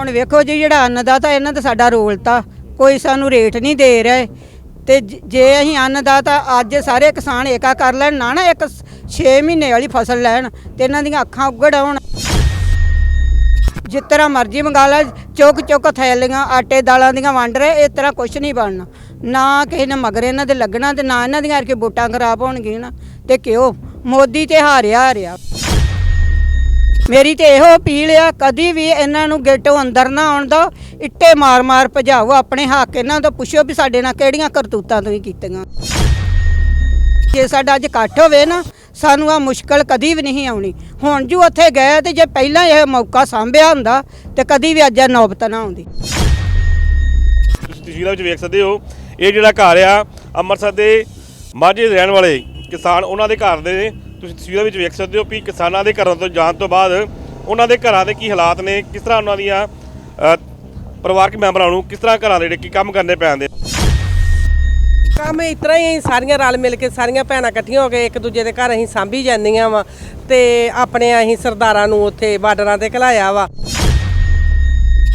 ਹੁਣ ਵੇਖੋ ਜੀ, ਜਿਹੜਾ ਅੰਨ ਦਾ ਤਾਂ ਇਹਨਾਂ ਦਾ ਸਾਡਾ ਰੋਲ ਤਾਂ ਕੋਈ ਸਾਨੂੰ ਰੇਟ ਨਹੀਂ ਦੇ ਰਿਹਾ। ਤੇ ਜ- ਜੇ ਅਸੀਂ ਅੰਨ ਦਾ ਤਾਂ ਅੱਜ ਸਾਰੇ ਕਿਸਾਨ ਏਕਾ ਕਰ ਲੈਣ, ਨਾ ਨਾ ਇੱਕ 6 ਮਹੀਨੇ ਵਾਲੀ ਫਸਲ ਲੈਣ ਤੇ ਇਹਨਾਂ ਦੀਆਂ ਅੱਖਾਂ ਉਗੜ ਆਉਣ। ਜਿਸ ਤਰ੍ਹਾਂ ਮਰਜ਼ੀ ਮੰਗਾ ਲੈ, ਚੁੱਕ ਚੁੱਕ ਥੈਲੀਆਂ, ਆਟੇ ਦਾਲਾਂ ਦੀਆਂ ਵੰਡ ਰਹੇ, ਇਸ ਤਰ੍ਹਾਂ ਕੁਝ ਨਹੀਂ ਬਣਨਾ। ਨਾ ਕਿਸੇ ਨੇ ਮਗਰ ਇਹਨਾਂ ਦੇ ਲੱਗਣਾ ਤੇ ਨਾ ਇਹਨਾਂ ਦੀਆਂ ਕਿ ਵੋਟਾਂ ਖਰਾਬ ਹੋਣਗੀਆਂ ਨਾ। ਤੇ ਕਿਉਂ? ਮੋਦੀ ਤੇ ਹਾਰਿਆ ਹਾਰਿਆ ਮੇਰੀ ਤੇ ਇਹੋ ਅਪੀਲ ਆ, ਕਦੀ ਵੀ ਇਹਨਾਂ ਨੂੰ ਗੇਟੋਂ ਅੰਦਰ ਨਾ ਆਉਣ ਦੋ ਇੱਟੇ ਮਾਰ-ਮਾਰ ਭਜਾਓ, ਆਪਣੇ ਹੱਕ ਇਹਨਾਂ ਤੋਂ ਪੁੱਛੋ ਵੀ ਸਾਡੇ ਨਾਲ ਕਿਹੜੀਆਂ ਕਰਤੂਤਾਂ ਤੁਸੀਂ ਕੀਤੀਆਂ। ਜੇ ਸਾਡਾ ਅੱਜ ਇਕੱਠ ਹੋਵੇ ਨਾ, ਸਾਨੂੰ ਆ ਮੁਸ਼ਕਲ ਕਦੀ ਵੀ ਨਹੀਂ ਆਉਣੀ। ਹੁਣ ਜੋ ਉੱਥੇ ਗਏ ਤੇ ਜੇ ਪਹਿਲਾਂ ਇਹ ਮੌਕਾ ਸਾਂਭਿਆ ਹੁੰਦਾ, ਤੇ ਕਦੀ ਵੀ ਅੱਜ ਇਹ ਨੌਬਤ ਨਾ ਆਉਂਦੀ। ਤੁਸੀਂ ਤਸਵੀਰਾਂ ਵਿੱਚ ਵੇਖ ਸਕਦੇ ਹੋ, ਇਹ ਜਿਹੜਾ ਘਰ ਆ, ਅੰਮ੍ਰਿਤਸਰ ਦੇ ਮਾਝੇ ਦੇ ਰਹਿਣ ਵਾਲੇ ਕਿਸਾਨ, ਉਹਨਾਂ ਦੇ ਘਰ ਦੇ ਤੁਸੀਂ ਤਸਵੀਰਾਂ ਵਿੱਚ ਵੇਖ ਸਕਦੇ ਹੋ ਵੀ ਕਿਸਾਨਾਂ ਦੇ ਘਰਾਂ ਤੋਂ ਜਾਣ ਤੋਂ ਬਾਅਦ ਉਹਨਾਂ ਦੇ ਘਰਾਂ ਦੇ ਕੀ ਹਾਲਾਤ ਨੇ, ਕਿਸ ਤਰ੍ਹਾਂ ਉਹਨਾਂ ਦੀਆਂ ਪਰਿਵਾਰਕ ਮੈਂਬਰਾਂ ਨੂੰ ਕਿਸ ਤਰ੍ਹਾਂ ਘਰਾਂ ਦੇ ਜਿਹੜੇ ਕੀ ਕੰਮ ਕਰਨੇ ਪੈਂਦੇ ਕੰਮ ਇਸ ਤਰ੍ਹਾਂ ਹੀ ਸਾਰੀਆਂ ਰਲ ਮਿਲ ਕੇ ਸਾਰੀਆਂ ਭੈਣਾਂ ਇਕੱਠੀਆਂ ਹੋ ਕੇ ਇੱਕ ਦੂਜੇ ਦੇ ਘਰ ਅਸੀਂ ਸਾਂਭੀ ਜਾਂਦੀਆਂ ਵਾ ਤੇ ਆਪਣੇ ਅਸੀਂ ਸਰਦਾਰਾਂ ਨੂੰ ਉੱਥੇ ਬਾਰਡਰਾਂ ਤੇ ਘਲਾਇਆ ਵਾ।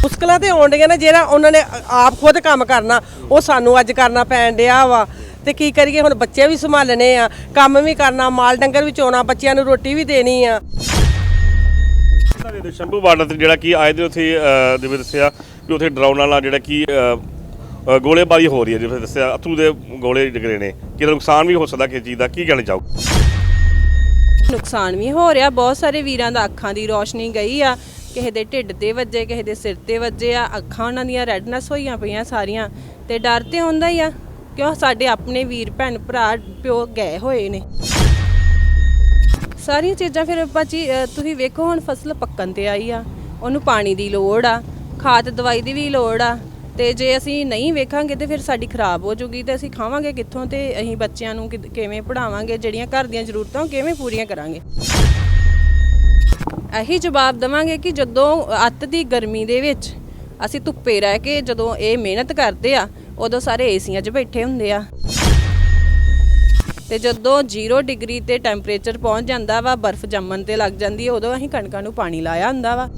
ਮੁਸ਼ਕਲਾਂ ਤੇ ਆਉਂਦੀਆਂ ਨੇ ਜਿਹੜਾ ਉਹਨਾਂ ਨੇ ਆਪ ਖੁਦ ਕੰਮ ਕਰਨਾ, ਉਹ ਸਾਨੂੰ ਅੱਜ ਕਰਨਾ ਪੈਣ ਡਿਆ ਵਾ। ਤੇ ਕੀ ਕਰੀਏ? ਹੁਣ ਬੱਚੇ ਵੀ ਸੰਭਾਲਣੇ ਆ ਕੰਮ ਵੀ ਕਰਨਾ ਮਾਲ ਡੰਗਰ ਵੀ ਚੋਣਾ ਬੱਚਿਆਂ ਨੂੰ ਰੋਟੀ ਵੀ ਦੇਣੀ ਆ। ਸ਼ੰਭੂ ਬਾਰਡਰ ਤੇ ਜਿਹੜਾ ਕੀ ਆਏ ਦੇ ਉੱਥੇ ਵਿੱਚ ਦੱਸਿਆ ਵੀ ਉੱਥੇ ਡਰਾਉਣ ਵਾਲਾ ਜਿਹੜਾ ਕੀ ਗੋਲੇਬਾਰੀ ਹੋ ਰਹੀ ਹੈ ਜਿਵੇਂ ਦੱਸਿਆ ਅਥਰੂ ਦੇ ਗੋਲੇ ਡਿੱਗ ਰਹੇ ਨੇ। ਕਿਹਦਾ ਨੁਕਸਾਨ ਵੀ ਹੋ ਸਕਦਾ ਕਿਸੇ ਚੀਜ਼ ਦਾ? ਕੀ ਕਹਿਣਾ ਚਾਹੋ ਨੁਕਸਾਨ ਵੀ ਹੋ ਰਿਹਾ। ਬਹੁਤ ਸਾਰੇ ਵੀਰਾਂ ਦਾ ਅੱਖਾਂ ਦੀ ਰੋਸ਼ਨੀ ਗਈ ਆ। ਕਿਸੇ ਦੇ ਢਿੱਡ ਤੇ ਵੱਜੇ ਕਿਸੇ ਦੇ ਸਿਰ ਤੇ ਵੱਜੇ ਆ। ਅੱਖਾਂ ਉਹਨਾਂ ਦੀਆਂ ਰੈਡਨੈਸ ਹੋਈਆਂ ਪਈਆਂ ਸਾਰੀਆਂ। ਤੇ ਡਰ ਤੇ ਹੁੰਦਾ ਹੀ ਆ। ਕਿਉਂ ਸਾਡੇ ਆਪਣੇ ਵੀਰ, ਭੈਣ, ਭਰਾ, ਪਿਓ ਗਏ ਹੋਏ ਨੇ? ਸਾਰੀਆਂ ਚੀਜ਼ਾਂ ਫਿਰ ਭਾਜੀ ਤੁਸੀਂ ਵੇਖੋ ਹੁਣ ਫਸਲ ਪੱਕਣ ਤੇ ਆਈ ਆ। ਉਹਨੂੰ ਪਾਣੀ ਦੀ ਲੋੜ ਆ, ਖਾਦ ਦਵਾਈ ਦੀ ਵੀ ਲੋੜ ਆ। ਤੇ ਜੇ ਅਸੀਂ ਨਹੀਂ ਵੇਖਾਂਗੇ ਤੇ ਫਿਰ ਸਾਡੀ ਖਰਾਬ ਹੋ ਜੂਗੀ ਤੇ ਅਸੀਂ ਖਾਵਾਂਗੇ ਕਿੱਥੋਂ ਤੇ ਅਸੀਂ ਬੱਚਿਆਂ ਨੂੰ ਕਿਵੇਂ ਪੜਾਵਾਂਗੇ ਜਿਹੜੀਆਂ ਘਰ ਦੀਆਂ ਜ਼ਰੂਰਤਾਂ ਉਹ ਕਿਵੇਂ ਪੂਰੀਆਂ ਕਰਾਂਗੇ? ਇਹੀ ਜਵਾਬ ਦਵਾਂਗੇ ਕਿ ਜਦੋਂ ਅੱਤ ਦੀ ਗਰਮੀ ਦੇ ਵਿੱਚ ਅਸੀਂ ਧੁੱਪੇ ਰਹਿ ਕੇ ਜਦੋਂ ਇਹ ਮਿਹਨਤ ਕਰਦੇ ਆ ਉਦੋਂ ਸਾਰੇ ਏਸੀਆਂ 'ਚ ਬੈਠੇ ਹੁੰਦੇ ਆ। ਤੇ ਜਦੋਂ 0 ਡਿਗਰੀ ਤੇ ਟੈਂਪਰੇਚਰ ਪਹੁੰਚ ਜਾਂਦਾ ਵਾ, ਬਰਫ਼ ਜੰਮਣ ਤੇ ਲੱਗ ਜਾਂਦੀ ਹੈ ਉਦੋਂ ਅਸੀਂ ਕਣਕਾਂ ਨੂੰ ਪਾਣੀ ਲਾਇਆ ਹੁੰਦਾ ਵਾ।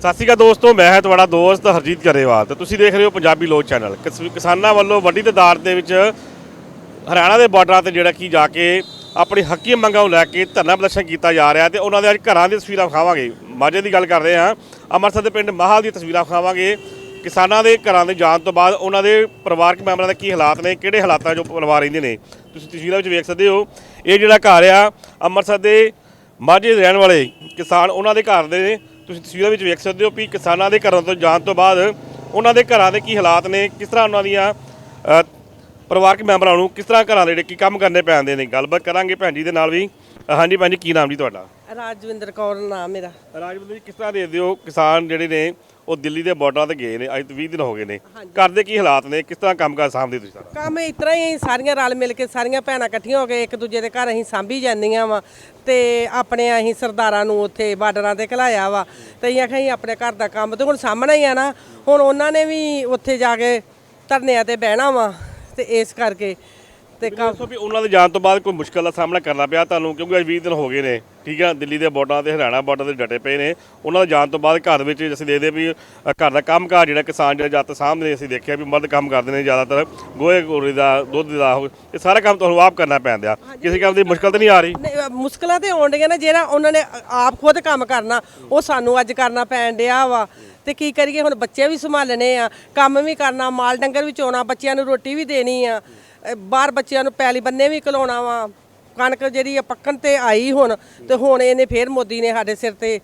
ਸਤਿ ਸ਼੍ਰੀ ਅਕਾਲ ਦੋਸਤੋ, ਮੈਂ ਹਾਂ ਤੁਹਾਡਾ ਦੋਸਤ ਹਰਜੀਤ ਗਰੇਵਾਲ ਤੇ ਤੁਸੀਂ ਦੇਖ ਰਹੇ ਹੋ ਪੰਜਾਬੀ ਲੋਕ ਚੈਨਲ। ਕਿਸ- ਕਿਸਾਨਾਂ ਵੱਲੋਂ ਵੱਡੀ ਤਾਦਾਦ ਦੇ ਵਿੱਚ ਹਰਿਆਣਾ ਦੇ ਬਾਰਡਰਾਂ ਤੇ ਜਿਹੜਾ ਕੀ ਜਾ ਕੇ ਆਪਣੀ ਹੱਕੀ ਮੰਗਾਂ ਨੂੰ ਲੈ ਕੇ ਧਰਨਾ ਪ੍ਰਦਰਸ਼ਨ ਕੀਤਾ ਜਾ ਰਿਹਾ ਤੇ ਉਹਨਾਂ ਦੇ ਅੱਜ ਘਰਾਂ ਦੀਆਂ ਤਸਵੀਰਾਂ ਵਿਖਾਵਾਂਗੇ। ਮਾਝੇ ਦੀ ਗੱਲ ਕਰਦੇ ਹਾਂ। ਅੰਮ੍ਰਿਤਸਰ ਦੇ ਪਿੰਡ ਮਾਹਲ ਦੀਆਂ ਤਸਵੀਰਾਂ ਵਿਖਾਵਾਂਗੇ। ਕਿਸਾਨਾਂ ਦੇ ਘਰਾਂ ਦੇ ਜਾਣ ਤੋਂ ਬਾਅਦ ਉਹਨਾਂ ਦੇ ਪਰਿਵਾਰਕ ਮੈਂਬਰਾਂ ਦੇ ਕੀ ਹਾਲਾਤ ਨੇ, ਕਿਹੜੇ ਹਾਲਾਤਾਂ 'ਚ ਪਰਿਵਾਰ ਰਹਿੰਦੇ ਨੇ, ਤੁਸੀਂ ਤਸਵੀਰਾਂ ਵਿੱਚ ਵੇਖ ਸਕਦੇ ਹੋ। ਇਹ ਜਿਹੜਾ ਘਰ ਆ, ਅੰਮ੍ਰਿਤਸਰ ਦੇ ਮਾਝੇ ਦੇ ਰਹਿਣ ਵਾਲੇ ਕਿਸਾਨ ਉਹਨਾਂ ਦੇ ਘਰ ਦੇ ਨੇ। ਤੁਸੀਂ ਤਸਵੀਰਾਂ ਵਿੱਚ ਵੇਖ ਸਕਦੇ ਹੋ ਵੀ ਕਿਸਾਨਾਂ ਦੇ ਘਰਾਂ ਤੋਂ ਜਾਣ ਤੋਂ ਬਾਅਦ ਉਹਨਾਂ ਦੇ ਘਰਾਂ ਦੇ ਕੀ ਹਾਲਾਤ ਨੇ, ਕਿਸ ਤਰ੍ਹਾਂ ਉਹਨਾਂ ਦੀਆਂ ਪਰਿਵਾਰਕ ਮੈਂਬਰਾਂ ਨੂੰ ਕਿਸ ਤਰ੍ਹਾਂ ਘਰਾਂ ਦੇ ਜਿਹੜੇ ਕੀ ਕੰਮ ਕਰਨੇ ਪੈਂਦੇ ਨੇ? ਗੱਲਬਾਤ ਕਰਾਂਗੇ ਭੈਣ ਜੀ ਦੇ ਨਾਲ ਵੀ। ਹਾਂਜੀ ਭੈਣ ਜੀ ਕੀ ਨਾਮ ਜੀ ਤੁਹਾਡਾ? ਰਾਜਵਿੰਦਰ ਕੌਰ ਨਾਮ ਮੇਰਾ। ਰਾਜਵਿੰਦਰ ਜੀ ਕਿਸ ਤਰ੍ਹਾਂ ਦੇਖਦੇ ਹੋ ਕਿਸਾਨ ਜਿਹੜੇ ਨੇ ਉਹ ਦਿੱਲੀ ਦੇ ਬਾਰਡਰਾਂ ਤੇ ਗਏ ਨੇ ਅੱਜ ਤੋਂ 20 ਦਿਨ ਹੋ ਗਏ ਨੇ। ਘਰ ਦੇ ਕੀ ਹਾਲਾਤ ਨੇ? ਕਿਸ ਤਰ੍ਹਾਂ ਕੰਮਕਾਰ ਸਾਂਭਦੇ ਤੁਸੀਂ ਸਾਰਾ? ਕੰਮ ਇਸ ਤਰ੍ਹਾਂ ਹੀ ਸਾਰੀਆਂ ਰਲ ਮਿਲ ਕੇ ਸਾਰੀਆਂ ਭੈਣਾਂ ਇਕੱਠੀਆਂ ਹੋ ਕੇ ਇੱਕ ਦੂਜੇ ਦੇ ਘਰ ਅਸੀਂ ਸਾਂਭੀ ਜਾਂਦੀਆਂ ਵਾ। ਤੇ ਆਪਣੇ ਅਸੀਂ ਸਰਦਾਰਾਂ ਨੂੰ ਉੱਥੇ ਬਾਰਡਰਾਂ ਤੇ ਘਲਾਇਆ ਵਾ। ਤੇ ਅਸੀਂ ਆਖਿਆ ਅਸੀਂ ਆਪਣੇ ਘਰ ਦਾ ਕੰਮ ਤੇ ਹੁਣ ਸਾਹਮਣੇ ਹੀ ਆ ਨਾ। ਹੁਣ ਉਹਨਾਂ ਨੇ ਵੀ ਉੱਥੇ ਜਾ ਕੇ ਧਰਨਿਆਂ ਤੇ ਬਹਿਣਾ ਵਾ। ਤੇ ਇਸ ਕਰਕੇ ਤੇ ਕੰਮ ਦੱਸੋ ਵੀ ਉਹਨਾਂ ਦੇ ਜਾਣ ਤੋਂ ਬਾਅਦ ਕੋਈ ਮੁਸ਼ਕਲ ਦਾ ਸਾਹਮਣਾ ਕਰਨਾ ਪਿਆ ਤੁਹਾਨੂੰ? ਕਿਉਂਕਿ ਅੱਜ 20 ਦਿਨ ਹੋ ਗਏ ਨੇ ਠੀਕ ਆ? ਦਿੱਲੀ ਦੇ ਬਾਰਡਰਾਂ ਤੇ ਹਰਿਆਣਾ ਬਾਰਡਰ ਤੇ ਡਟੇ ਪਏ ਨੇ। ਉਹਨਾਂ ਦੇ ਜਾਣ ਤੋਂ ਬਾਅਦ ਘਰ ਵਿੱਚ ਅਸੀਂ ਦੇਖਦੇ ਵੀ ਅ, ਘਰ ਦਾ ਕੰਮਕਾਰ ਜਿਹੜਾ ਕਿਸਾਨ ਜਿਹੜਾ ਜੱਤ ਸਾਹਮਣੇ ਅਸੀਂ ਦੇਖਿਆ ਵੀ ਮਰਦ ਕੰਮ ਕਰਦੇ ਨੇ ਜ਼ਿਆਦਾਤਰ। ਗੋਹੇ ਗੋਰੇ ਦਾ ਦੁੱਧ ਦਾ ਹੋ- ਇਹ ਸਾਰਾ ਕੰਮ ਤੁਹਾਨੂੰ ਆਪ ਕਰਨਾ ਪੈਂਦਾ ਕਿਸੇ ਕੰਮ ਦੀ ਮੁਸ਼ਕਲ ਤਾਂ ਨਹੀਂ ਆ ਰਹੀ? ਨਹੀਂ, ਅਹ ਮੁਸ਼ਕਲਾਂ ਤੇ ਆਉਂਦੀਆਂ ਨੇ ਜਿਹੜਾ ਉਹਨਾਂ ਨੇ ਆਪ ਖੁਦ ਕੰਮ ਕਰਨਾ ਉਹ ਸਾਨੂੰ ਅੱਜ ਕਰਨਾ ਪੈਣ ਡਿਆ ਵਾ। ਤੇ ਕੀ ਕਰੀਏ? ਹੁਣ ਬੱਚੇ ਵੀ ਸੰਭਾਲਣੇ ਆ, ਕੰਮ ਵੀ ਕਰਨਾ, ਮਾਲ ਡੰਗਰ ਵੀ ਚੋਣਾ, ਬੱਚਿਆਂ ਨੂੰ ਰੋਟੀ ਵੀ ਦੇਣੀ ਆ। ਬਾਹਰ ਬੱਚਿਆਂ ਨੂੰ ਪੈਲੀ ਬੰਨੇ ਵੀ ਘਲਾਉਣਾ ਵਾ। ਕਣਕ ਜਿਹੜੀ ਆ ਪੱਕਣ ਤੇ ਆਈ ਹੁਣ, ਤੇ ਹੁਣ ਇਹਨੇ ਫੇਰ ਮੋਦੀ ਨੇ ਸਾਡੇ ਸਿਰ ਤੇ